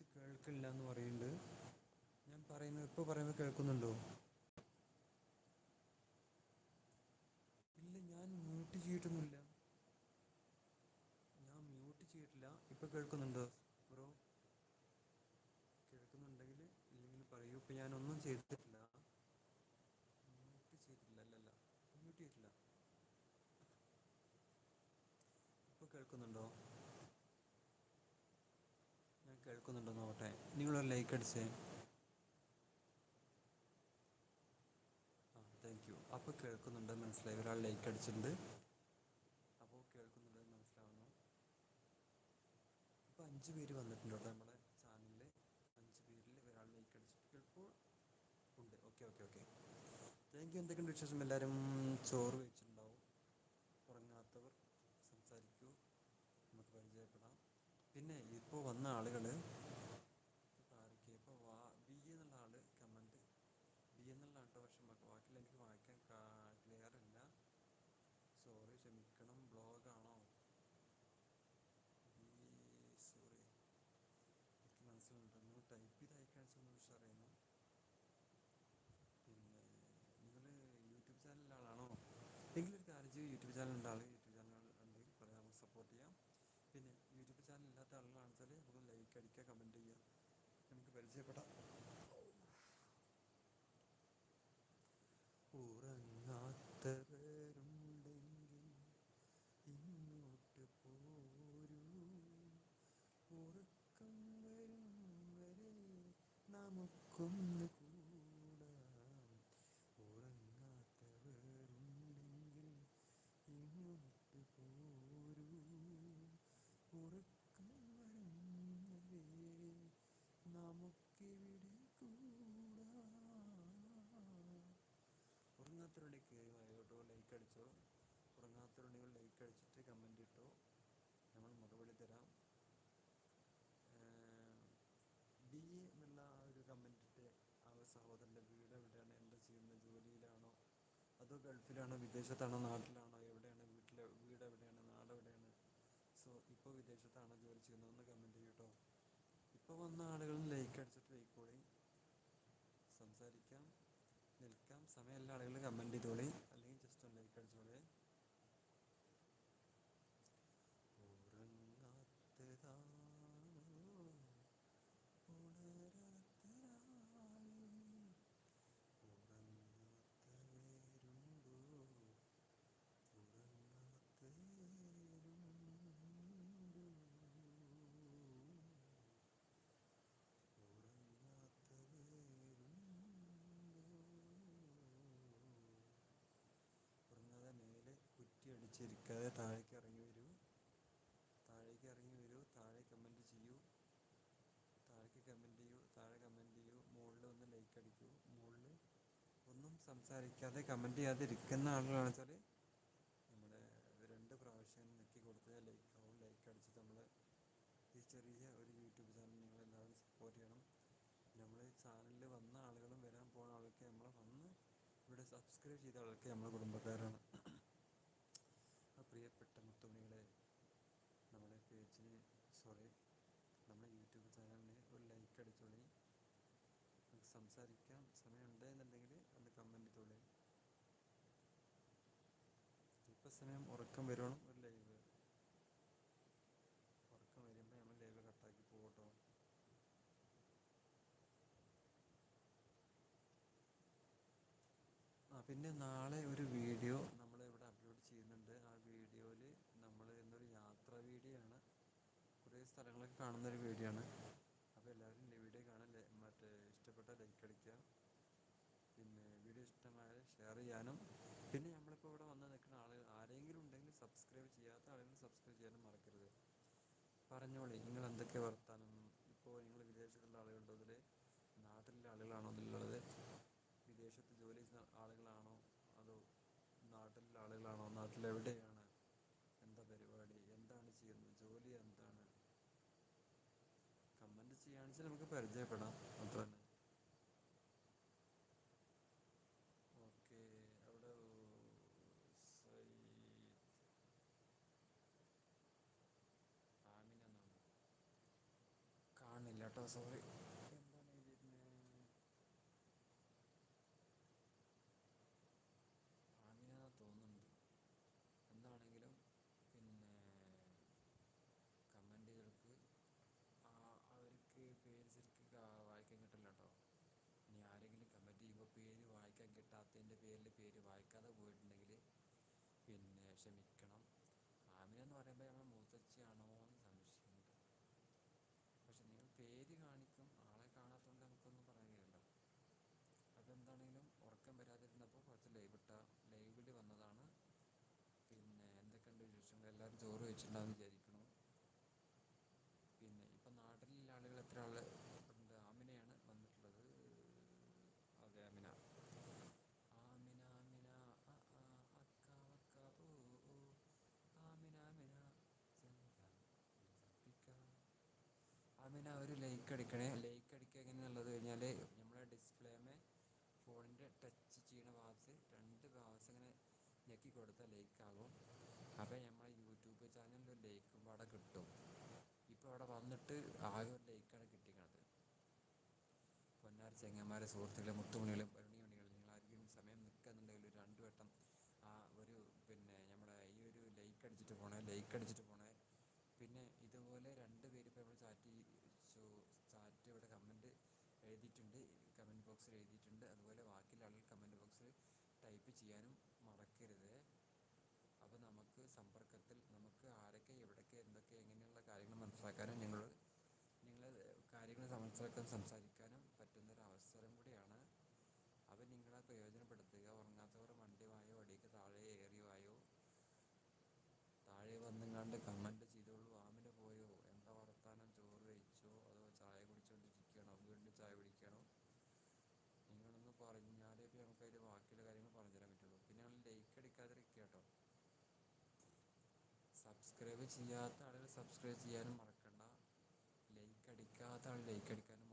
Voice കേൾക്കില്ല എന്ന് പറയുന്നുണ്ട്. ഞാൻ പറയുന്നത് ഇപ്പോൾ പറയുന്നത് കേൾക്കുന്നുണ്ടോ? ഇല്ല ഞാൻ മ്യൂട്ട് ചെയ്തിട്ടൊന്നുമില്ല. ഞാൻ മ്യൂട്ട് ചെയ്തിട്ടില്ല. ഇപ്പോൾ കേൾക്കുന്നുണ്ടോ ബ്രോ കേൾക്കുന്നുണ്ടെങ്കിൽ ഇല്ലെങ്കിൽ പറയൂ. ഇപ്പം ഞാനൊന്നും ചെയ്തിട്ടില്ല. മ്യൂട്ട് ചെയ്തിട്ടില്ല അല്ലല്ല മ്യൂട്ട് ചെയ്തിട്ടില്ല. ഇപ്പോൾ കേൾക്കുന്നുണ്ടോ? ഞാൻ കേൾക്കുന്നുണ്ടോ നോക്കട്ടെ. നിങ്ങളൊരു ലൈക്ക് അടിച്ചേ. ആ താങ്ക് യു അപ്പോൾ കേൾക്കുന്നുണ്ട് മനസ്സിലായി. ഒരാൾ ലൈക്ക് അടിച്ചിട്ടുണ്ട്. അപ്പോൾ കേൾക്കുന്നുണ്ട് മനസ്സിലാവുന്നു. ഇപ്പോൾ അഞ്ച് പേര് വന്നിട്ടുണ്ട് കേട്ടോ നമ്മുടെ ചാനലിൽ അഞ്ച് പേരിൽ ഒരാൾ ലൈക്ക് അടിച്ചിട്ട് കേൾപ്പോൾ ഉണ്ട്. Okay okay okay thank you എന്തൊക്കെയുണ്ട് വിശേഷം? എല്ലാവരും ചോറ് വെച്ചിട്ടുണ്ടാവും ഉറങ്ങാത്തവർ സംസാരിക്കൂ. നമുക്ക് പരിചയപ്പെടാം. പിന്നെ ഇപ്പോൾ വന്ന ആളുകൾ ആരൊക്കെ ഇപ്പോൾ വാ ബി എന്നുള്ള ആൾ കമന്റ് ബി എന്നുള്ള കേട്ടോ പക്ഷെ ബാക്കിയുള്ള എനിക്ക് വായിക്കാൻ ക്ലിയർ അല്ല സോറി ക്ഷമിക്കണം ബ്ലോഗാണോ സോറി എനിക്ക് മനസ്സിലുണ്ട് നിങ്ങൾ ടൈപ്പ് ചെയ്ത് അയക്കാൻ പക്ഷെ അറിയുന്നു പിന്നെ നിങ്ങൾ യൂട്യൂബ് ചാനലിലെ ആളാണോ എങ്കിലും ഒരു കാര്യം ചെയ്യും യൂട്യൂബ് ചാനൽ ഉണ്ട് ആൾ യൂട്യൂബ് ചാനൽ ഉണ്ടെങ്കിൽ പറയാം നമുക്ക് സപ്പോർട്ട് ചെയ്യാം പിന്നെ യൂട്യൂബ് ചാനൽ ഇല്ലാത്ത ആളുകളാണെന്ന് വെച്ചാൽ നമുക്ക് ലൈക്ക് അടിക്കുക കമന്റ് ചെയ്യുക. നമുക്ക് പരിചയപ്പെടാം. ഉറങ്ങാത്തവരുണ്ടെങ്കിൽ ഇങ്ങോട്ട് പോരൂ. ഉറക്കം വരും വരെ നമുക്കൊന്ന് കൂടാം ഉറങ്ങാത്തവരുണ്ടെങ്കിൽ ഇങ്ങോട്ട് പോരൂ ഉറക്കം വരും വരെ നമുക്കിവിടെ കൂടാം ഉറങ്ങാത്തവരുടെ കയറി വായോട്ടോ ലൈക്ക് അടിച്ചോ. ഉറങ്ങാത്തവരുണ്ടെങ്കിൽ ലൈക്ക് അടിച്ചിട്ട് കമന്റ് ഇട്ടോ. നമ്മൾ മറുപടി തരാം. എ എന്നുള്ള ആ ഒരു കമന്റ് ഇട്ട് ആ സഹോദരന്റെ വീട് എവിടെയാണ്? എന്താ ചെയ്യുന്നത്? ജോലിയിലാണോ? അതോ ഗൾഫിലാണോ? വിദേശത്താണോ? നാട്ടിലാണോ? എവിടെയാണ്? വീട്ടിലെ വീട് എവിടെയാണ്? നാട് സോ ഇപ്പോൾ വിദേശത്താണോ ജോലി ചെയ്യുന്നതെന്ന് കമന്റ് ചെയ്യൂട്ടോ ഇപ്പോൾ വന്ന ആളുകളും ലൈക്ക് അടിച്ചിട്ട് പോയിക്കോളി സംസാരിക്കാം നിൽക്കാം സമയമുള്ള ആളുകൾ കമന്റ് ചെയ്തോളി അല്ലെങ്കിൽ ജസ്റ്റ് ഒന്ന് ലൈക്ക് അടിച്ചോളി ഉറങ്ങാത്തതാണോ ഉണരാത്തതായി ഉറങ്ങാത്തവരുണ്ടോ ഉറങ്ങാതെ മേലെ കുറ്റി അടിച്ചിരിക്കാതെ താഴേക്ക് ഇറങ്ങി വരൂ. താഴേക്ക് ഇറങ്ങി വരൂ. താഴെ കമന്റ് ചെയ്യൂ. താഴേക്ക് കമന്റ് ചെയ്യൂ. താഴെ കമന്റ് ചെയ്യൂ. മുകളിൽ ഒന്ന് ലൈക്ക് അടിക്കൂ. മുകളിൽ ഒന്നും സംസാരിക്കാതെ കമന്റ് ചെയ്യാതെ ഇരിക്കുന്ന ആളുകളാണെന്ന് വെച്ചാൽ നമ്മുടെ രണ്ട് പ്രാവശ്യം നെക്കി കൊടുത്താൽ ലൈക്ക് ആവും. ലൈക്ക് അടിച്ച് നമ്മൾ ഈ ചെറിയ ഒരു യൂട്യൂബ് ചാനൽ നിങ്ങൾ എല്ലാവരും സപ്പോർട്ട് ചെയ്യണം. നമ്മൾ ചാനലിൽ വന്ന ആളുകളും വരാൻ പോകുന്ന ആളൊക്കെ നമ്മൾ വന്ന് ഇവിടെ സബ്സ്ക്രൈബ് ചെയ്ത ആളൊക്കെ നമ്മളെ കുടുംബക്കാരാണ് ആ പ്രിയപ്പെട്ട മുത്തുമണികളെ നമ്മുടെ പേജിന് സോറി നമ്മുടെ യൂട്യൂബ് ചാനലിന് ഒരു ലൈക്ക് അടിച്ചോളി. നമുക്ക് സംസാരിക്കാം. സമയമുണ്ട് എന്നുണ്ടെങ്കിൽ ഒന്ന് കമന്റ് ചെയ്തോളി ഇപ്പം സമയം ഉറക്കം വരുവണം. ഒരു ലൈവ് ഉറക്കം വരുമ്പോൾ നമ്മൾ ലൈവ് കട്ടാക്കി പോകട്ടോ. ആ പിന്നെ നാളെ ഒരു വീഡിയോ നമ്മൾ ഇവിടെ അപ്ലോഡ് ചെയ്യുന്നുണ്ട് ആ വീഡിയോയിൽ നമ്മൾ എന്നൊരു യാത്രാ വീഡിയോ ആണ് കുറേ സ്ഥലങ്ങളൊക്കെ കാണുന്ന ഒരു വീഡിയോ ആണ് അപ്പോൾ എല്ലാവരും വീഡിയോ കാണാൻ മറ്റേ ഇഷ്ടപ്പെട്ട ലൈക്ക് അടിക്കുക. പിന്നെ വീഡിയോ ഇഷ്ടമായാൽ ഷെയർ ചെയ്യാനും. പിന്നെ നമ്മളിപ്പോൾ ഇവിടെ വന്ന് നിൽക്കുന്ന ആളുകൾ ആരെങ്കിലും ഉണ്ടെങ്കിൽ സബ്സ്ക്രൈബ് ചെയ്യാത്ത ആരെങ്കിലും സബ്സ്ക്രൈബ് ചെയ്യാനും മറക്കരുത്. പറഞ്ഞോളി നിങ്ങൾ എന്തൊക്കെ വർത്താനം? ഇപ്പോൾ നിങ്ങൾ വിദേശത്തുള്ള ആളുകളുണ്ടോ അതിൽ നാട്ടിലുള്ള ആളുകളാണോ ഇതിലുള്ളത്? വിദേശത്ത് ജോലി ചെയ്യുന്ന ആളുകളാണോ? അതോ നാട്ടിലുള്ള ആളുകളാണോ? നാട്ടിലെവിടെയാണ്? സിയാൻസിൽ നമുക്ക് പരിചയപ്പെടാം. അത്ര തന്നെ ഓക്കെ അവിടെ കാണില്ല കേട്ടോ സോറി ക്ഷമിക്കണം. ആമിന എന്ന് പറയുമ്പോൾ നമ്മൾ മൂത്തച്ഛയാണോ എന്ന് സംശയമുണ്ട്. പക്ഷെ നിങ്ങൾ പേര് കാണിക്കും ആളെ കാണാത്തതുകൊണ്ട് നമുക്കൊന്നും പറയുകയില്ല അതെന്താണെങ്കിലും ഉറക്കം വരാതിരുന്നപ്പോൾ കുറച്ച് ലൈവ് ഇട്ട ലൈവിൽ വന്നതാണ്. പിന്നെ എന്തൊക്കെയുണ്ട് വിശേഷങ്ങൾ? എല്ലാവരും ചോറ് വെച്ചിട്ടുണ്ടാവും വിചാരിക്കുന്നു പിന്നെ ഇപ്പം നാട്ടിലുള്ള ആളുകൾ എത്ര ആൾ ഉണ്ട് ആമിനയാണ് വന്നിട്ടുള്ളത് അതെ ആമിന ആമിന ആമിന ആ ആ അക്ക വക്ക ഓ ഓ ആമിന ആമിന ചന്ത ആമിന ഒരു ലൈക്ക് അടിക്കണേ. ലൈക്ക് അടിക്കുക എങ്ങനെയുള്ളത് കഴിഞ്ഞാൽ നമ്മളെ ഡിസ്പ്ലേമേ ഫോണിന്റെ ടച്ച് ചെയ്യണ ഭാഗത്ത് രണ്ട് ഭാഗത്ത് ഇങ്ങനെ ഞെക്കി കൊടുത്താൽ ലൈക്കാകും അപ്പോൾ നമ്മളെ യൂട്യൂബ് ചാനലിൽ ലൈക്കും അവിടെ കിട്ടും. ഇപ്പോൾ അവിടെ വന്നിട്ട് ആകെ ഒരു ലൈക്കാണ് കിട്ടിക്കണത്. പൊന്നാർ ചെങ്ങന്മാരെ സുഹൃത്തുക്കളെ മുത്തുമണികളെ ഭരണിമണികൾ നിങ്ങൾ ആർക്കും സമയം നിൽക്കുന്നുണ്ടെങ്കിൽ ഒരു രണ്ട് വട്ടം ആ ഒരു പിന്നെ നമ്മുടെ ഈ ഒരു ലൈക്ക് അടിച്ചിട്ട് പോണേ ലൈക്ക് അടിച്ചിട്ട് പോണേ പിന്നെ ഇതുപോലെ രണ്ട് പേര് ഇപ്പോൾ നമ്മൾ ചാറ്റ് ചാറ്റ് ഇവിടെ കമന്റ് എഴുതിയിട്ടുണ്ട് കമന്റ് ബോക്സിൽ എഴുതിയിട്ടുണ്ട് അതുപോലെ ബാക്കിയുള്ള ആളുകൾ കമന്റ് ബോക്സിൽ ടൈപ്പ് ചെയ്യാനും മറക്കരുത്. അപ്പോൾ നമുക്ക് സമ്പർക്കത്തിൽ നമുക്ക് ആരൊക്കെ എവിടൊക്കെ എന്തൊക്കെ എങ്ങനെയുള്ള കാര്യങ്ങൾ മനസ്സിലാക്കാനും ഞങ്ങൾ നിങ്ങളെ കാര്യങ്ങൾ മനസ്സിലാക്കാൻ സംസാരിക്കാനും പറ്റുന്നൊരു അവസരം കൂടിയാണ്. അപ്പോൾ നിങ്ങളെ പ്രയോജനപ്പെടുത്തുക. ഉറങ്ങാത്തവർ വണ്ടി വായോ അടിക്ക് താഴെ ഏറി വായോ താഴെ വന്നുങ്ങാണ്ട് കമന്റ് ചെയ്തോളൂ ആമിന് പോയോ എന്താ വർത്താനം ചോറ് കഴിച്ചോ അതോ ചായ കുടിച്ചുകൊണ്ടിരിക്കുകയാണോ വീണ്ടും ചായ കുടിക്കണോ നിങ്ങളൊന്ന് പറഞ്ഞാലേ ഇപ്പോൾ നമുക്ക് അതിന്റെ ബാക്കിയുള്ള കാര്യങ്ങൾ പറഞ്ഞു തരാൻ പറ്റുള്ളൂ പിന്നെ നിങ്ങൾ ലൈക്ക് അടിക്കാതിരിക്കുക കേട്ടോ സബ്സ്ക്രൈബ് ചെയ്യാത്ത ആളുകൾ സബ്സ്ക്രൈബ് ചെയ്യാനും മറക്കണ്ട. ലൈക്ക് അടിക്കാത്ത ആൾ ലൈക്ക് അടിക്കാനും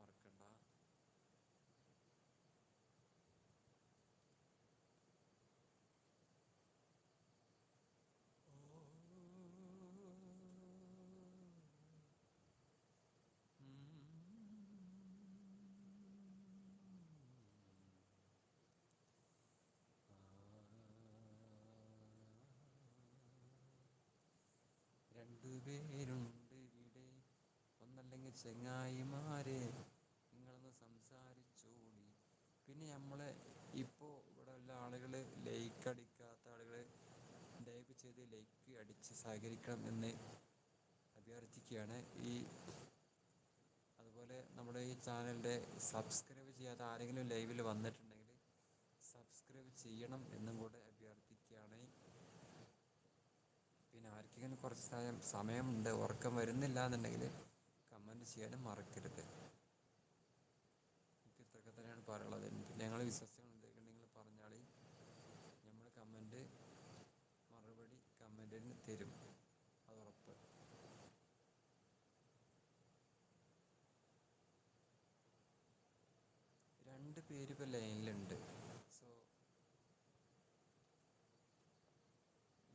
രണ്ടുപേരുണ്ട് ഇവിടെ. ഒന്നല്ലെങ്കിൽ ചെങ്ങായിമാരെ നിങ്ങളൊന്ന് സംസാരിച്ചോളി പിന്നെ നമ്മളെ ഇപ്പോൾ ഇവിടെ ഉള്ള ആളുകൾ ലൈക്ക് അടിക്കാത്ത ആളുകൾ ദയവ് ചെയ്ത് ലൈക്ക് അടിച്ച് സഹകരിക്കണം എന്ന് അഭ്യർത്ഥിക്കുകയാണ്. ഈ അതുപോലെ നമ്മുടെ ഈ ചാനലിന്റെ സബ്സ്ക്രൈബ് ചെയ്യാത്ത ആരെങ്കിലും ലൈവിൽ വന്നിട്ടുണ്ടെങ്കിൽ സബ്സ്ക്രൈബ് ചെയ്യണം എന്നും കൂടെ അഭ്യർത്ഥിക്കുകയാണ് ആർക്കെങ്കിലും കുറച്ച് സമയം സമയമുണ്ട്. ഉറക്കം വരുന്നില്ല എന്നുണ്ടെങ്കിൽ കമന്റ് ചെയ്യാനും മറക്കരുത്. എനിക്ക് ഇത്രയൊക്കെ തന്നെയാണ് പറയാനുള്ളത്. പിന്നെ ഞങ്ങൾ വിശ്വസിക്കണം. എന്തെങ്കിലും നിങ്ങൾ പറഞ്ഞാൽ നമ്മൾ കമന്റ് മറുപടി കമന്റിന് തരും. അത് ഉറപ്പ്. രണ്ട് പേര് ഇപ്പോൾ ലൈനിലുണ്ട് സോ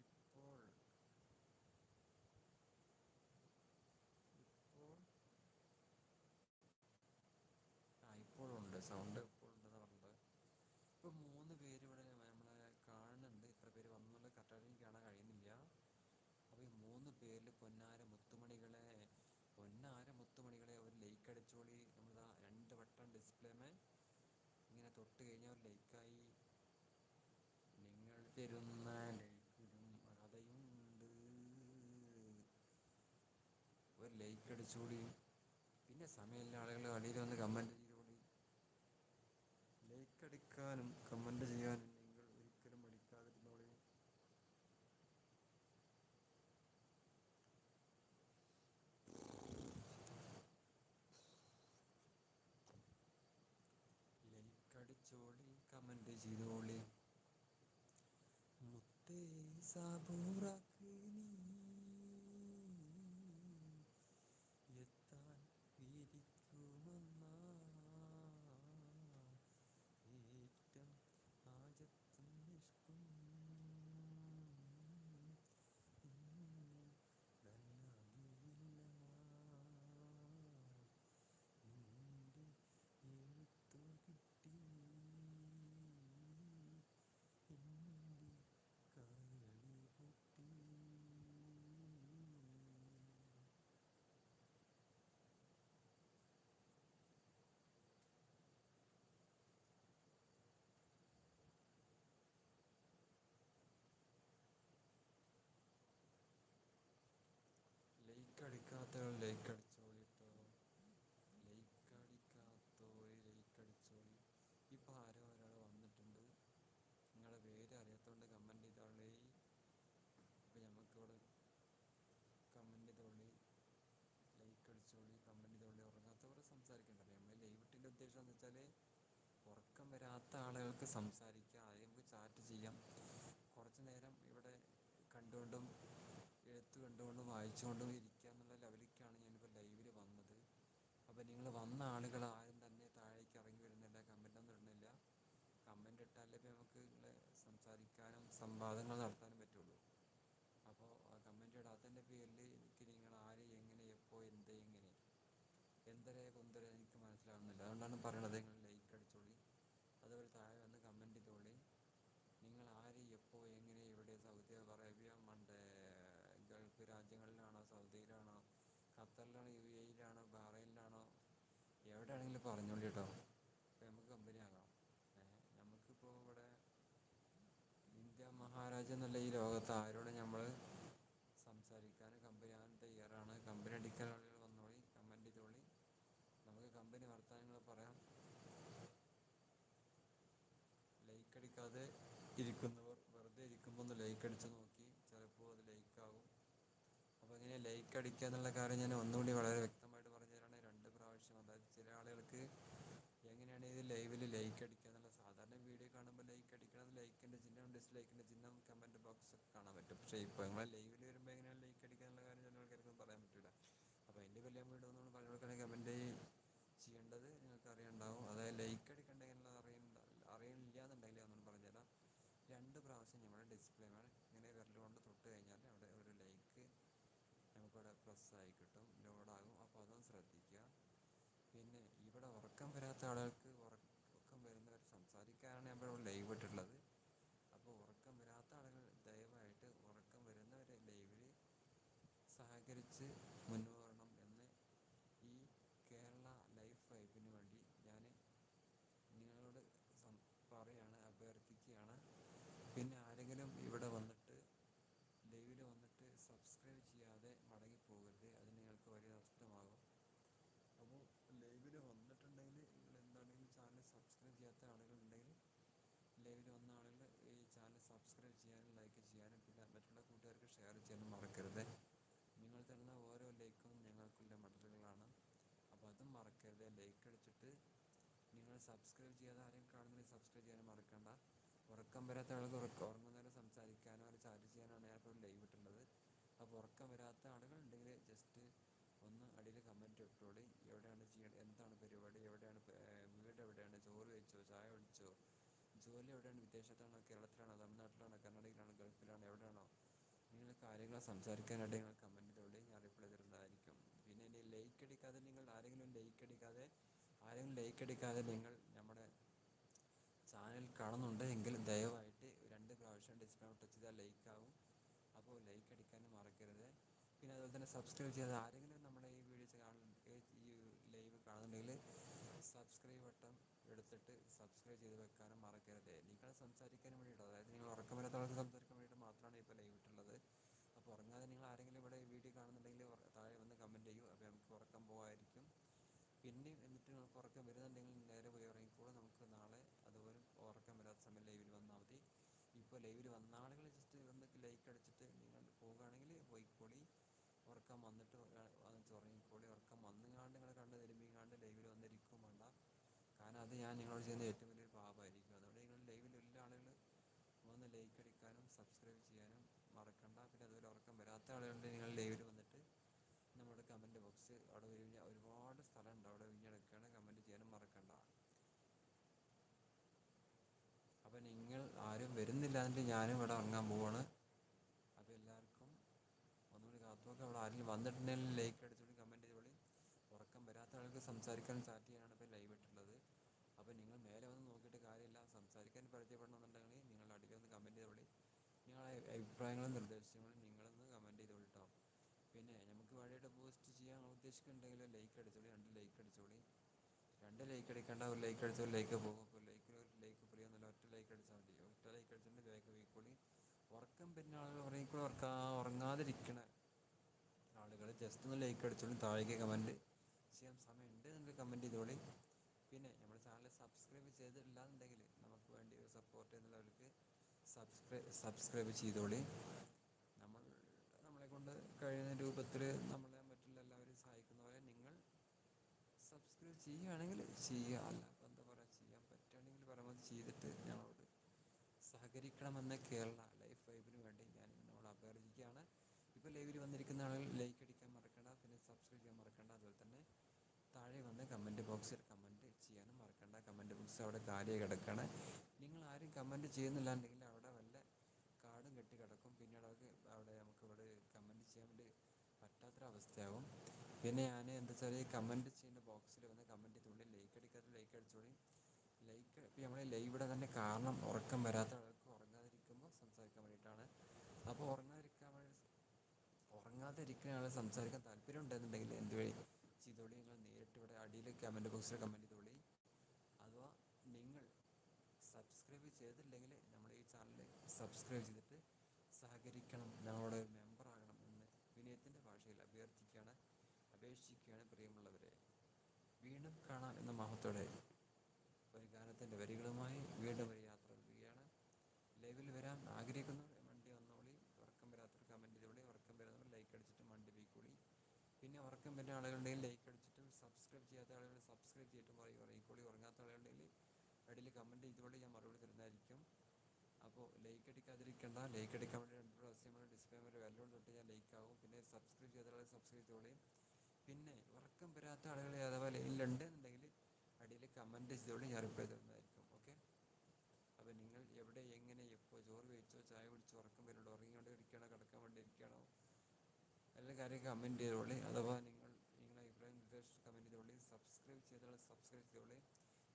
ഇപ്പോൾ ഇപ്പോൾ ആ സൗണ്ട് ഇപ്പോഴുണ്ടെന്ന് പറഞ്ഞത് ഇപ്പോൾ മൂന്ന് പേര് ഇവിടെ നമ്മളെ കാണുന്നുണ്ട്. ഇത്ര പേര് വന്നുള്ളത് കറക്റ്റായിട്ട് എനിക്ക് കാണാൻ കഴിയുന്നില്ല. അപ്പോൾ ഈ മൂന്ന് പേരിൽ പൊന്നാര മുത്തുമണികളെ പൊന്നാര മുത്തുമണികളെ ഒരു ലൈക്ക് അടിച്ചോളി നമ്മളിതാ രണ്ട് വട്ടം ഡിസ്പ്ലേമേ ഇങ്ങനെ തൊട്ട് കഴിഞ്ഞാൽ ഒരു ലൈക്കായി നിങ്ങൾ തരുന്ന ലൈക്കിലും ഉണ്ട്. ഒരു ലൈക്ക് അടിച്ചോളി പിന്നെ സമയമില്ല ആളുകൾ അടിയിൽ വന്ന് കമന്റ് അടിക്കാനും കമന്റ് ചെയ്യാനും നിങ്ങൾ ഒരിക്കലും അടിക്കാതിരുന്നോളി ലൈക്ക് അടിച്ചോളി കമന്റ് ചെയ്തോളി. മുത്തേ സാബൂറാക്ക് നീ ലൈക്ക് അടിച്ചോളിട്ടോ ലൈക്ക് അടിക്കാത്തോര് ലൈക്ക് അടിച്ചോളി ഇപ്പൊ ആരോ ഒരാൾ വന്നിട്ടുണ്ട്? നിങ്ങളുടെ പേര് അറിയാത്തതുകൊണ്ട് കമന്റ് ചെയ്തോളി ഇപ്പൊ നമുക്കിവിടെ കമന്റ് ചെയ്തോളി ലൈക്ക് അടിച്ചോളി കമന്റ് ചെയ്തോളി ഉറങ്ങാത്തവരെ സംസാരിക്കണ്ടല്ലോ നമ്മൾ ലൈവ് ഇട്ടിന്റെ ഉദ്ദേശം എന്ന് വെച്ചാൽ ഉറക്കം വരാത്ത ആളുകൾക്ക് സംസാരിക്കാം അത് നമുക്ക് ചാറ്റ് ചെയ്യാം കുറച്ച് നേരം ഇവിടെ കണ്ടുകൊണ്ടും എഴുത്ത് കണ്ടുകൊണ്ടും വായിച്ചുകൊണ്ടും ഇരിക്കുക എന്നുള്ള ലെവലിലേക്കാണ് ഞാനിപ്പോൾ ലൈവിൽ വന്നത് നിങ്ങൾ വന്ന ആളുകൾ ആരും തന്നെ താഴേക്ക് ഇറങ്ങി വരുന്നില്ല കമന്റ് ഒന്നും ഇടുന്നില്ല. കമന്റ് ഇട്ടാലേ നമുക്ക് നിങ്ങളെ സംസാരിക്കാനും സംവാദങ്ങൾ നടത്താനും പറ്റുള്ളൂ. അപ്പോൾ കമന്റ് ഇടാത്തതിന്റെ പേരിൽ എനിക്ക് നിങ്ങൾ ആര് എങ്ങനെ എപ്പോൾ എന്ത് എങ്ങനെ എന്തരെ കുന്തരെ എനിക്ക് മനസ്സിലാവുന്നില്ല. അതുകൊണ്ടാണ് പറയണത് നിങ്ങൾ ലൈക്ക് അടിച്ചോളി. അതുപോലെ താഴെ വന്ന് കമന്റ് ചെയ്തോളി. നിങ്ങൾ ആര് എപ്പോൾ എങ്ങനെ ഇവിടെ സൗദി അറേബ്യ മണ്ടേ ഗൾഫ് രാജ്യങ്ങളിലാണോ സൗദിയിലാണോ ഖത്തറിലാണോ യു എയിലാണോ ബഹ്റൈനിലാണോ എവിടെയാണെങ്കിലും പറഞ്ഞോളി കേട്ടോ. അപ്പോൾ നമുക്ക് കമ്പനി ആകാം നമുക്കിപ്പോൾ ഇവിടെ ഇന്ത്യ മഹാരാജ എന്നുള്ള ഈ ലോകത്ത് ആരോടും നമ്മൾ സംസാരിക്കാൻ കമ്പനി ആകാൻ തയ്യാറാണ്. കമ്പനി അടിക്കാൻ ആളുകൾ വന്നോളി കമന്റ് ചെയ്തോളി. നമുക്ക് കമ്പനി വർത്തമാനങ്ങൾ പറയാം. ലൈക്ക് അടിക്കാതെ ഇരിക്കുന്നവർ വെറുതെ ഇരിക്കുമ്പോൾ ഒന്ന് ലൈക്ക് അടിച്ച് നോക്കി. ചിലപ്പോൾ അത് ലൈക്ക് ആകും. അപ്പോൾ ഇങ്ങനെ ലൈക്ക് അടിക്കുക എന്നുള്ള കാര്യം ഞാൻ ഒന്നുകൂടി വളരെ വ്യക്തമായിട്ട് പറഞ്ഞു തരാണ് രണ്ട് പ്രാവശ്യം അതായത് ചില ആളുകൾക്ക് എങ്ങനെയാണ് ഇത് ലൈവിൽ ലൈക്ക് അടിക്കുക എന്നുള്ള സാധാരണ വീഡിയോ കാണുമ്പോൾ ലൈക്ക് അടിക്കണത് ലൈക്കിന്റെ ചിഹ്നം ഡിസ്ലൈക്കിന്റെ ചിഹ്നം കമന്റ് ബോക്സ് ഒക്കെ കാണാൻ പറ്റും. പക്ഷേ ഇപ്പോൾ നിങ്ങളെ ലൈവിൽ വരുമ്പോൾ എങ്ങനെയാണ് ലൈക്ക് അടിക്കുക എന്നുള്ള കാര്യം ചില ആൾക്കാർക്കും പറയാൻ പറ്റില്ല അപ്പോൾ അതിന്റെ വലിയ വീഡിയോ ഒന്നും പറഞ്ഞു കൊടുക്കണമെങ്കിൽ കമന്റ് ചെയ്യേണ്ടത് നിങ്ങൾക്ക് അറിയണ്ടാവും. അതായത് ലൈക്ക് അടിക്കണ്ടെങ്കിൽ അറിയണ്ട അറിയില്ല എന്നുണ്ടെങ്കിൽ ഒന്നും പറഞ്ഞുതരാം. രണ്ട് പ്രാവശ്യം നമ്മുടെ ഡിസ്പ്ലേ ഇങ്ങനെ വിരൽ കൊണ്ട് തൊട്ട് കഴിഞ്ഞാൽ അവിടെ ഒരു ലൈക്ക് നമുക്കവിടെ പ്ലസ് ആയി കിട്ടും ലോഡാകും അപ്പോൾ അതൊന്ന് ശ്രദ്ധിക്കുക. പിന്നെ ഇവിടെ ഉറക്കം വരാത്ത ആളുകൾക്ക് ഉറക്കം വരുന്നവർ സംസാരിക്കാനാണ് നമ്മൾ ലൈവ് ഇട്ടിട്ടുള്ളത് അപ്പോൾ ഉറക്കം വരാത്ത ആളുകൾ ദയവായിട്ട് ഉറക്കം വരുന്നവരെ ലൈവിൽ സഹകരിച്ച് മുന്നോറണം എന്ന് ഈ കേരള ലൈഫ് വൈബിന് വേണ്ടി ഞാൻ നിങ്ങളോട് പറയാണ് അഭ്യർത്ഥിക്കുകയാണ്. പിന്നെ ആരെങ്കിലും ഇവിടെ വന്നിട്ട് ലൈവിൽ വന്നിട്ട് സബ്സ്ക്രൈബ് ചെയ്യാതെ മടങ്ങി പോകരുത്. അത് നിങ്ങൾക്ക് വലിയ നഷ്ടമാകും. അപ്പോൾ ലൈവിൽ വന്നിട്ടുണ്ടെങ്കിൽ നിങ്ങൾ എന്താണെങ്കിലും ചാനൽ സബ്സ്ക്രൈബ് ചെയ്യാത്ത ആളുകളുണ്ടെങ്കിൽ ലൈവിൽ വന്ന ആളുകൾ ഈ ചാനൽ സബ്സ്ക്രൈബ് ചെയ്യാനും ലൈക്ക് ചെയ്യാനും പിന്നെ മറ്റുള്ള കൂട്ടുകാർക്ക് ഷെയർ ചെയ്യാനും മറക്കരുത് നിങ്ങൾ തരുന്ന ഓരോ ലൈക്കും ഞങ്ങൾക്കുള്ള മെഡലുകളാണ് അപ്പോൾ അതും മറക്കരുത്. ലൈക്ക് അടിച്ചിട്ട് നിങ്ങൾ സബ്സ്ക്രൈബ് ചെയ്യാതെ ആരെയും കാണുന്നില്ല സബ്സ്ക്രൈബ് ചെയ്യാനും മറക്കണ്ട. ഉറക്കം വരാത്ത ആളുകൾ ഉറക്കം ഉറങ്ങുന്നവരെ സംസാരിക്കാനോ അവർ ചാറ്റ് ചെയ്യാനാണ് ഞാൻ ഇപ്പോൾ ലൈവ് ഇട്ടുള്ളത് അപ്പോൾ ഉറക്കം വരാത്ത ആളുകൾ ഉണ്ടെങ്കിൽ ജസ്റ്റ് ഒന്ന് അടിയിൽ കമന്റ് ഇട്ടോളി. എവിടെയാണ് ചെയ്യേണ്ടത് എന്താണ് പരിപാടി? എവിടെയാണ് വീട് എവിടെയാണ്? ചോറ് കഴിച്ചോ ചായ കുടിച്ചോ? ജോലി എവിടെയാണ്? വിദേശത്താണോ? കേരളത്തിലാണോ? തമിഴ്നാട്ടിലാണോ? കർണാടകയിലാണോ? ഗൾഫിലാണോ? എവിടെയാണോ? നിങ്ങൾ കാര്യങ്ങൾ സംസാരിക്കാനായിട്ട് കമന്റ് ഇട്ടോളി ഞാൻ റിപ്ലൈ തരുന്നതായിരിക്കും പിന്നെ ഇനി ലൈക്ക് അടിക്കാതെ ആരെങ്കിലും ലൈക്ക് അടിക്കാതെ ആരെങ്കിലും ലൈക്ക് അടിക്കാതെ നിങ്ങൾ നമ്മുടെ ചാനൽ കാണുന്നുണ്ട് എങ്കിൽ ദയവായിട്ട് രണ്ട് പ്രാവശ്യം ഡിസ്പ്ലേ ടച്ച് ചെയ്താൽ ലൈക്ക് ആവും. അപ്പോൾ ലൈക്ക് അടിക്കാനും മറക്കരുത്. പിന്നെ അതുപോലെ തന്നെ സബ്സ്ക്രൈബ് ചെയ്യാതെ ആരെങ്കിലും നമ്മുടെ ഈ വീഡിയോസ് കാണുന്ന ഈ ലൈവ് കാണുന്നുണ്ടെങ്കിൽ സബ്സ്ക്രൈബ് ബട്ടൺ എടുത്തിട്ട് സബ്സ്ക്രൈബ് ചെയ്ത് വെക്കാനും മറക്കരുത്. നിങ്ങൾ സംസാരിക്കാൻ വേണ്ടിയിട്ട് അതായത് നിങ്ങൾ ഉറക്കം വരാത്തവർക്ക് സംസാരിക്കാൻ വേണ്ടിയിട്ട് മാത്രമാണ് ഇപ്പോൾ ലൈവ് ഇട്ടുള്ളത്. അപ്പോൾ ഉറങ്ങാതെ നിങ്ങൾ ആരെങ്കിലും ഇവിടെ വീഡിയോ കാണുന്നുണ്ടെങ്കിൽ താഴെ വന്ന് കമന്റ് ചെയ്യൂ. അപ്പോൾ നമുക്ക് ഉറക്കം പോകായിരിക്കും പിന്നെയും എന്നിട്ട് നമുക്ക് ഉറക്കം വരുന്നുണ്ടെങ്കിൽ നേരെ പോയി ഇറങ്ങിക്കോളും നമുക്ക് നാളെ അതുപോലെ ഉറക്കം വരാത്ത സമയം ലൈവിൽ വന്നാൽ മതി. ഇപ്പോൾ ലൈവിൽ വന്ന ആളുകൾ ജസ്റ്റ് ഒന്ന് ലൈക്ക് അടിച്ചിട്ട് നിങ്ങൾ പോകുകയാണെങ്കിൽ പോയിക്കോളി. ഉറക്കം വന്നിട്ട് ഉറങ്ങിക്കോളി. ഉറക്കം വന്നുകാണ്ട് നിങ്ങൾ കണ്ട് തിരുമ്പിങ്ങാണ്ട് ലൈവിൽ വന്നിരിക്കും വേണ്ട. കാരണം അത് ഞാൻ നിങ്ങളോട് ചെയ്യുന്ന ഏറ്റവും വലിയൊരു പാപമായിരിക്കും. അതുകൊണ്ട് നിങ്ങൾ ലൈവിൽ എല്ലാ ആളുകൾ വന്ന് ലൈക്ക് അടിക്കാനും സബ്സ്ക്രൈബ് ചെയ്യാനും മറക്കണ്ട. പിന്നെ അതുപോലെ ഉറക്കം വരാത്ത ആളുകളുടെ നിങ്ങൾ ലൈവിൽ വന്നിട്ട് നമ്മുടെ കമന്റ് ബോക്സ് അവിടെ വിരിഞ്ഞ ഒരുപാട് സ്ഥലമുണ്ട് അവിടെ വിരിഞ്ഞെടുക്കുകയാണ് കമന്റ് ചെയ്യാനും മറക്കണ്ട നിങ്ങൾ ആരും വരുന്നില്ല എന്നിട്ട് ഞാനും ഇവിടെ ഇറങ്ങാൻ പോവാണ്. അപ്പോൾ എല്ലാവർക്കും ഒന്നുകൂടി കാത്തുനോക്കുക അവിടെ ആരെങ്കിലും വന്നിട്ടുണ്ടെങ്കിൽ ലൈക്ക് അടിച്ചോളി കമന്റ് ചെയ്തോളി ഉറക്കം വരാത്ത ആൾക്ക് സംസാരിക്കാൻ സ്റ്റാർട്ട് ചെയ്യാനാണ് ഇപ്പോൾ ലൈവ് ഇട്ടുള്ളത്. അപ്പോൾ നിങ്ങൾ മേലെ വന്ന് നോക്കിയിട്ട് കാര്യമില്ല സംസാരിക്കാൻ പരിചയപ്പെടണമെന്നുണ്ടെങ്കിൽ നിങ്ങൾ അടിയിൽ ഒന്ന് കമന്റ് ചെയ്തോളി നിങ്ങളെ അഭിപ്രായങ്ങളും നിർദ്ദേശങ്ങളും നിങ്ങളൊന്ന് കമന്റ് ചെയ്തോളി കേട്ടോ പിന്നെ നമുക്ക് വഴിയായിട്ട് പോസ്റ്റ് ചെയ്യാൻ ഉദ്ദേശിക്കുന്നുണ്ടെങ്കിൽ ലൈക്ക് അടിച്ചോളി രണ്ട് ലൈക്ക് അടിച്ചോളി രണ്ട് ലൈക്ക് അടിക്കേണ്ട ഒരു ലൈക്ക് അടിച്ചാൽ ഒരു ലൈക്ക് പോകും അപ്പോൾ ലൈക്കിൽ ഒരു ലൈക്ക് ഫ്രീ ഒന്നുമില്ല ഒറ്റ ലൈക്ക് അടിച്ചാൽ മതി ഒറ്റ ലൈക്ക് അടിച്ചിട്ട് ബാക്ക് പോയിക്കോളി ഉറക്കം പിന്നെ ആളുകൾ ഉറങ്ങിക്കൂടെ ഉറക്കാ ഉറങ്ങാതിരിക്കണ ആളുകൾ ജസ്റ്റ് ഒന്ന് ലൈക്ക് അടിച്ചോളും താഴേക്ക് കമന്റ് ചെയ്യാൻ സമയമുണ്ട് എന്ന് കമന്റ് ചെയ്തോളി. പിന്നെ നമ്മുടെ ചാനൽ സബ്സ്ക്രൈബ് ചെയ്തിട്ടില്ല നമുക്ക് വേണ്ടി ഒരു സപ്പോർട്ട് എന്നുള്ളവർക്ക് സബ്സ്ക്രൈബ് സബ്സ്ക്രൈബ് ചെയ്തോളി. നമ്മൾ നമ്മളെ കൊണ്ട് കഴിയുന്ന രൂപത്തിൽ നമ്മളെ മറ്റുള്ള എല്ലാവരും സഹായിക്കുന്ന പോലെ നിങ്ങൾ സബ്സ്ക്രൈബ് ചെയ്യുകയാണെങ്കിൽ ചെയ്യുക. അല്ല എന്താ പറയുക ചെയ്യാൻ പറ്റുകയാണെങ്കിൽ പരമാവധി ചെയ്തിട്ട് ഞങ്ങളോട് സഹകരിക്കണമെന്ന് കേരള ലൈഫ് വൈബിന് വേണ്ടി ഞാൻ നിങ്ങളോട് അഭ്യർത്ഥിക്കുകയാണ് ഇപ്പോൾ ലൈവിൽ വന്നിരിക്കുന്ന ആളുകൾ ലൈക്ക് അടിക്കാൻ മറക്കണ്ട പിന്നെ സബ്സ്ക്രൈബ് ചെയ്യാൻ മറക്കണ്ട. അതുപോലെ തന്നെ താഴെ വന്ന് കമന്റ് ബോക്സിൽ കമന്റ് ചെയ്യാനും മറക്കണ്ട. കമന്റ് ബോക്സ് അവിടെ കാലിയെ കിടക്കണം. നിങ്ങൾ ആരും കമന്റ് ചെയ്യുന്നില്ലാണ്ടെങ്കിൽ അവിടെ വല്ല കാർഡും കെട്ടി കിടക്കും. പിന്നീട് അവർക്ക് അവിടെ നമുക്ക് ഇവിടെ കമന്റ് ചെയ്യാൻ വേണ്ടി പറ്റാത്തൊരവസ്ഥയാകും പിന്നെ ഞാൻ എന്താ വെച്ചാൽ ഈ കമന്റ് ചെയ്യുന്ന ബോക്സിൽ വന്ന് കമന്റ് ചെയ്തുകൊണ്ട് ലൈക്ക് അടിക്കാത്ത ലൈക്ക് അടിച്ചോളി. ലൈക്ക് ഇപ്പോൾ നമ്മുടെ ലൈവിടെ തന്നെ കാരണം ഉറക്കം വരാത്ത ആൾക്ക് ഉറങ്ങാതിരിക്കുമ്പോൾ സംസാരിക്കാൻ വേണ്ടിയിട്ടാണ്. അപ്പോൾ വേണ്ടി ഉറങ്ങാതിരിക്കുന്ന ആൾ സംസാരിക്കാൻ താല്പര്യം ഉണ്ടെന്നുണ്ടെങ്കിൽ എന്ത് വഴി ചെയ്തോളി. നിങ്ങൾ നേരിട്ട് ഇവിടെ അടിയിൽ കമന്റ് ബോക്സിൽ കമന്റ് ചെയ്തോളി. അഥവാ നിങ്ങൾ സബ്സ്ക്രൈബ് ചെയ്തില്ലെങ്കിൽ നമ്മുടെ ഈ ചാനൽ സബ്സ്ക്രൈബ് ചെയ്തിട്ട് സഹകരിക്കണം ഞങ്ങളുടെ ഒരു മെമ്പർ ആകണം എന്ന് വിനയത്തിന്റെ ഭാഷയിൽ അഭ്യർത്ഥിക്കുകയാണ്. അപേക്ഷിക്കുകയാണ് പ്രിയമുള്ളവരെ. വീണ്ടും കാണാം എന്ന മഹത്തോടെ ഒരു ഗാനത്തിന്റെ വരികളുമായി വീണ്ടും ഒരു യാത്ര തുടരുകയാണ് ലൈവിൽ വരാൻ ആഗ്രഹിക്കുന്നവർ വണ്ടി വന്നോളി ഉറക്കം വരാത്തവർ കമന്റ് ചെയ്തോളി ഉറക്കം വരുന്നവർ ലൈക്ക് അടിച്ചിട്ട് വണ്ടി പോയിക്കോളി പിന്നെ വരുന്ന ആളുകളുണ്ടെങ്കിൽ ലൈക്ക് അടിച്ചിട്ടും സബ്സ്ക്രൈബ് ചെയ്യാത്ത ആളുകൾ സബ്സ്ക്രൈബ് ചെയ്തിട്ടും പറയും ഉറങ്ങിക്കോളി ഉറങ്ങാത്ത ആളുകളുണ്ടെങ്കിൽ അടിയിൽ കമന്റ് ചെയ്തുകൊണ്ട് ഞാൻ മറുപടി തരുന്നതായിരിക്കും. അപ്പോൾ ലൈക്ക് അടിക്കാതിരിക്കേണ്ട. ലൈക്ക് അടിക്കാൻ വേണ്ടി രണ്ട് പ്രാവശ്യമാണ് ഡിസ്പ്ലേ വരെ വെല്ലോണ്ട് തൊട്ട് ഞാൻ ലൈക്ക് ആവും. പിന്നെ സബ്സ്ക്രൈബ് ചെയ്ത ആളുകൾ സബ്സ്ക്രൈബ് ചെയ്തോളി. പിന്നെ ഉറക്കം വരാത്ത ആളുകൾ അഥവാ ലൈനിലുണ്ട് എന്നുണ്ടെങ്കിൽ അടിയിൽ കമന്റ് ചെയ്തോളി ഞാൻ റിപ്ലൈ തരുന്നതായിരിക്കും. ഓക്കെ അപ്പോൾ നിങ്ങൾ എവിടെ എങ്ങനെ എപ്പോൾ ചോറ് കഴിച്ചോ ചായ കുടിച്ചോ ഉറക്കം വരുന്നുണ്ടോ ഉറങ്ങിക്കൊണ്ട് ഇരിക്കണോ കിടക്കാൻ വേണ്ടി ഇരിക്കണോ എല്ലാ കാര്യം കമന്റ് ചെയ്തോളി. അഥവാ നിങ്ങൾ നിങ്ങളുടെ അഭിപ്രായം നിർദ്ദേശം കമന്റ് ചെയ്തോളി സബ്സ്ക്രൈബ് ചെയ്തോളി സബ്സ്ക്രൈബ് ചെയ്തോളി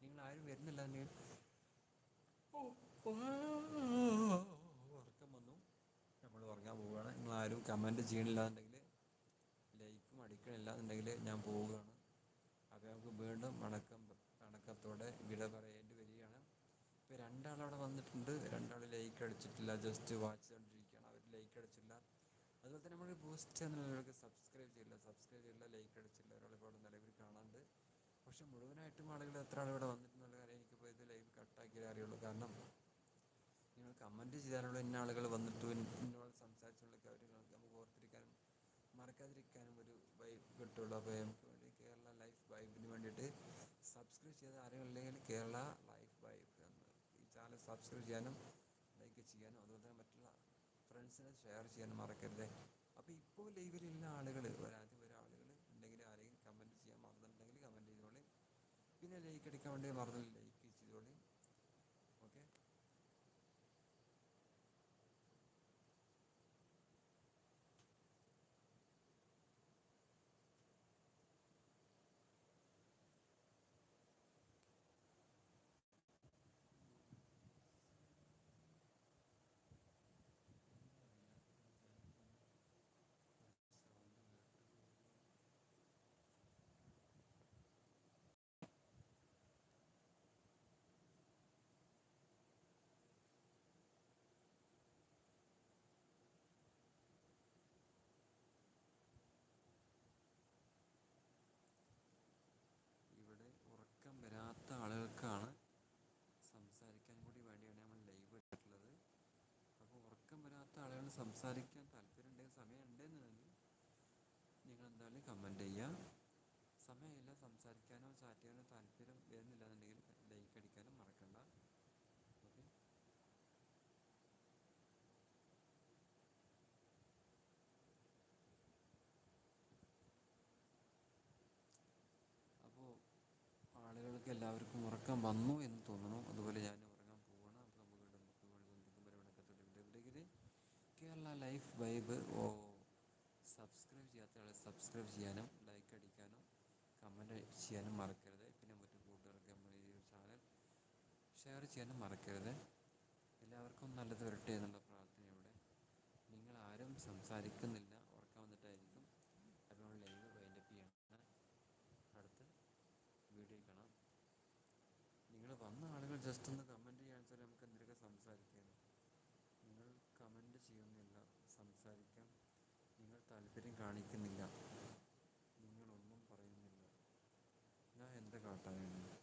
നിങ്ങൾ ആരും വരുന്നില്ല എന്നെങ്കിൽ ഉറക്കം വന്നു. നമ്മൾ ഉറങ്ങാൻ പോവുകയാണ്. നിങ്ങൾ ആരും കമന്റ് ചെയ്യണില്ല എന്നുണ്ടെങ്കിൽ ലൈക്കും അടിക്കണില്ല എന്നുണ്ടെങ്കിൽ ഞാൻ പോവുകയാണ്. അപ്പോൾ നമുക്ക് വീണ്ടും വണക്കം വണക്കത്തോടെ വിട പറയേണ്ടി വരികയാണ്. ഇപ്പോൾ രണ്ടാളവിടെ വന്നിട്ടുണ്ട്. രണ്ടാൾ ലൈക്ക് അടിച്ചിട്ടില്ല. ജസ്റ്റ് വാച്ച് കണ്ടിരിക്കുകയാണ്. അവർ ലൈക്ക് അടിച്ചില്ല. അതുപോലെ തന്നെ നമ്മൾ പോസ്റ്റ് ചാനലുകൾക്ക് സബ്സ്ക്രൈബ് ചെയ്യില്ല. സബ്സ്ക്രൈബ് ചെയ്യില്ല ലൈക്ക് അടിച്ചില്ല. ഒരാളിപ്പോൾ അവിടെ നിലവിൽ കാണാണ്ട് പക്ഷെ മുഴുവനായിട്ടും ആളുകൾ എത്ര ആൾ ഇവിടെ വന്നിട്ടുള്ള കാര്യം എനിക്കിപ്പോൾ ഇത് ലൈവ് കട്ടാക്കിയാലേ അറിയുള്ളൂ. കാരണം നിങ്ങൾ കമന്റ് ചെയ്താലുള്ള ഇന്ന ആളുകൾ വന്നിട്ട് ഇന്നോട് സംസാരിച്ചുള്ള കാര്യങ്ങൾ നമുക്ക് ഓർത്തിരിക്കാനും മറക്കാതിരിക്കാനും ഒരു വൈബ് കിട്ടുള്ളൂ. അപ്പോൾ നമുക്ക് വേണ്ടി കേരള ലൈഫ് വൈബിന് വേണ്ടിയിട്ട് സബ്സ്ക്രൈബ് ചെയ്ത ആരെങ്കിലും കേരള ലൈഫ് വൈബ് എന്ന് ഈ ചാനൽ സബ്സ്ക്രൈബ് ചെയ്യാനും ലൈക്ക് ചെയ്യാനും അതുപോലെ തന്നെ മറ്റുള്ള ഫ്രണ്ട്സിനെ ഷെയർ ചെയ്യാനും മറക്കരുത്. അപ്പോൾ ഇപ്പോൾ ലൈവിലുള്ള ആളുകൾ ഒരാദ്യം ഒരാളുകൾ ഉണ്ടെങ്കിൽ ആരെങ്കിലും കമന്റ് ചെയ്യാൻ മറന്നിട്ടുണ്ടെങ്കിൽ കമന്റ് ചെയ്തോളി അടിക്കാൻ വേണ്ടി മറന്നില്ല ലൈക്ക് ചെയ്തോളി ഓക്കെ ഇവിടെ ഉറക്കം വരാത്ത ആളുകൾക്കാണ് സംസാരിക്കാൻ കൂടി വേണ്ടിയാണ് നമ്മൾ ലൈവ് ഇട്ടിട്ടുള്ളത് അപ്പോൾ ഉറക്കം വരാത്ത താല്പര്യം സംസാരിക്കാൻ താല്പര്യമുണ്ടെങ്കിൽ സമയം ഉണ്ടെന്നുണ്ടെങ്കിൽ നിങ്ങൾ എന്തായാലും കമന്റ് ചെയ്യുക. സമയമില്ല സംസാരിക്കാനോ ചാറ്റ് ചെയ്യാനോ താല്പര്യം വരുന്നില്ല എന്നുണ്ടെങ്കിൽ ലൈക്ക് അടിക്കാനും മറക്കണ്ട. ഓക്കെ അപ്പോൾ ആളുകൾക്ക് എല്ലാവർക്കും ഉറക്കം വന്നു എന്ന് തോന്നുന്നു. അതുപോലെ ഞാൻ ഉറങ്ങാൻ പോവാണ് അപ്പോൾ നമുക്ക് വീണ്ടും നമുക്ക് വീണ്ടും ബന്ധുക്കുമ്പോൾ കേരള ലൈഫ് വൈബ് ഓ സബ്സ്ക്രൈബ് ചെയ്യാത്ത സബ്സ്ക്രൈബ് ചെയ്യാനും ലൈക്ക് അടിക്കാനും കമന്റ് ചെയ്യാനും മറക്കരുത്. പിന്നെ മറ്റു കൂട്ടുകാർക്ക് നമ്മുടെ ഈ ചാനൽ ഷെയർ ചെയ്യാനും മറക്കരുത്. എല്ലാവർക്കും നല്ലത് വരട്ടെ എന്നുള്ള പ്രാർത്ഥനയോടെ നിങ്ങൾ ആരും സംസാരിക്കുന്നില്ല ഉറക്കം വന്നിട്ടായിരിക്കും. അപ്പോൾ ലൈവ് വൈൻഡപ്പ് ചെയ്യണം. അടുത്ത വീഡിയോ കാണാം. നിങ്ങൾ വന്ന ആളുകൾ ജസ്റ്റ് ഒന്ന് കമന്റ് ചെയ്യാൻ വെച്ചാൽ നമുക്ക് എന്തെങ്കിലുമൊക്കെ സംസാരിക്കാം നിങ്ങൾ കമന്റ് ചെയ്യുന്നില്ല സംസാരിക്കാം നിങ്ങൾ താല്പര്യം കാണിക്കുന്നില്ല. നിങ്ങളൊന്നും പറയുന്നില്ല. ഞാൻ എന്താ കാട്ടാനാണ്?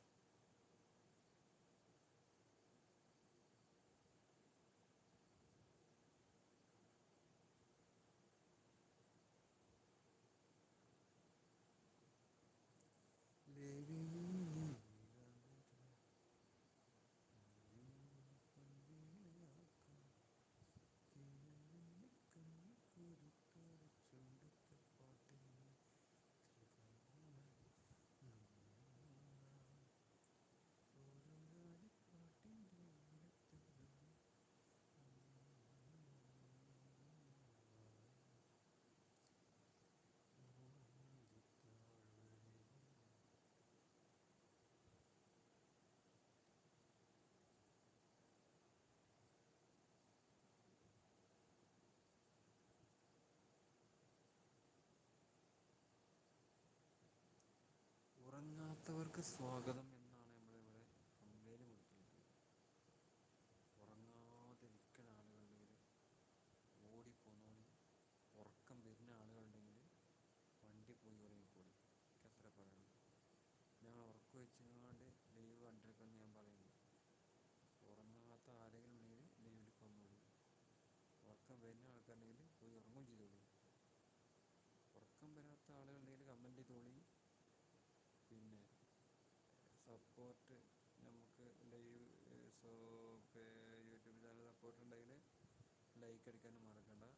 ഉറങ്ങാത്തവർക്ക് സ്വാഗതം എന്നാണ് നമ്മളിവിടെ കംപ്ലൈന്റ് കൊടുത്തിട്ടുള്ളത് ഉറങ്ങാതിരിക്കുന്ന ആളുകളുണ്ടെങ്കിൽ ഓടിപ്പോന്നോളി ഉറക്കം വരുന്ന ആളുകളുണ്ടെങ്കിൽ വണ്ടി പോയി ഉറങ്ങിക്കോളി എനിക്ക് എത്ര പറയാനുള്ളൂ. ഞാൻ ഉറക്കം വെച്ചുകൊണ്ട് ലൈവ് കണ്ടിരിക്കുമെന്ന് ഞാൻ പറയുന്നു. ഉറങ്ങാത്ത ആരെങ്കിലും ഉണ്ടെങ്കിൽ ലൈവിൽ വന്നോളി ഉറക്കം വരുന്ന ആൾക്കാരുണ്ടെങ്കിൽ പോയി ഉറങ്ങുകയും ചെയ്തോളി ഉറക്കം വരാത്ത ആളുകളുണ്ടെങ്കിൽ കമന്റ് ചെയ്തോളി സപ്പോർട്ട് നമുക്ക് live so YouTube channel support ഉണ്ടെങ്കിൽ ലൈക്ക് അടിക്കാനും മറക്കരുത്